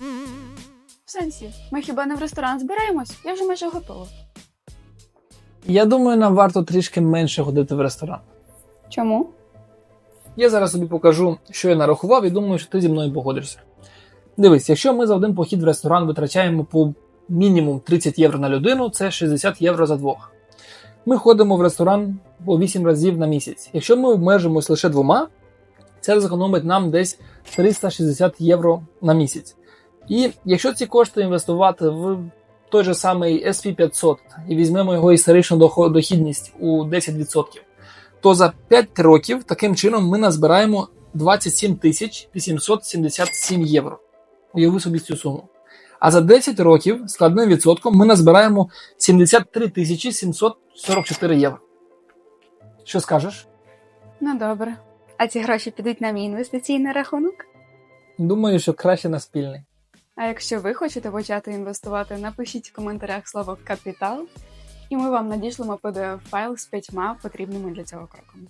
В сенсі, ми хіба не в ресторан збираємось? Я вже майже готова. Я думаю, нам варто трішки менше ходити в ресторан. Чому? Я зараз тобі покажу, що я нарахував, і думаю, що ти зі мною погодишся. Дивись, якщо ми за один похід в ресторан витрачаємо по мінімум 30 євро на людину, це 60 євро за двох. Ми ходимо в ресторан по 8 разів на місяць. Якщо ми обмежимось лише двома, це зекономить нам десь 360 євро на місяць. І якщо ці кошти інвестувати в той же самий SP500 і візьмемо його історичну дохідність у 10%, то за 5 років таким чином ми назбираємо 27 тисяч 877 євро. Уяви собі цю суму. А за 10 років складним відсотком ми назбираємо 73 тисячі 744 євро. Що скажеш? Ну добре. А ці гроші підуть на мій інвестиційний рахунок? Думаю, що краще на спільний. А якщо ви хочете почати інвестувати, напишіть в коментарях слово капітал, і ми вам надішлемо pdf файл з п'ятьма потрібними для цього кроками.